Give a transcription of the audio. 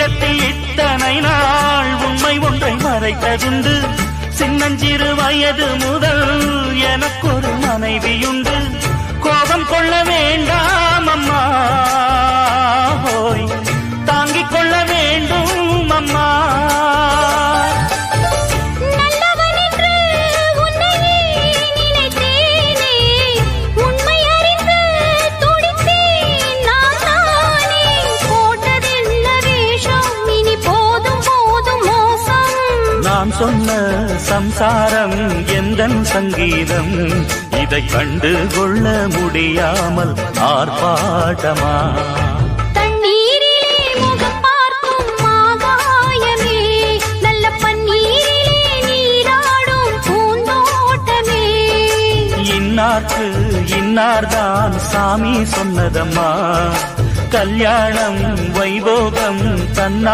இடத்தில் இத்தனை நாள் உண்மை ஒன்றை மறைத்ததுண்டு. சின்னஞ்சிறு வயது முதல் எனக்கொரு மனைவியுண்டு. நான் சொன்ன சம்சாரம் எந்தன் சங்கீதம்? இதை கண்டு கொள்ள முடியாமல் ஆர்ப்பாட்டமா? இன்னார்க்கு இன்னார்தான் சாமி சொன்னதம்மா? கல்யாணம் வைபோகம் தன்னா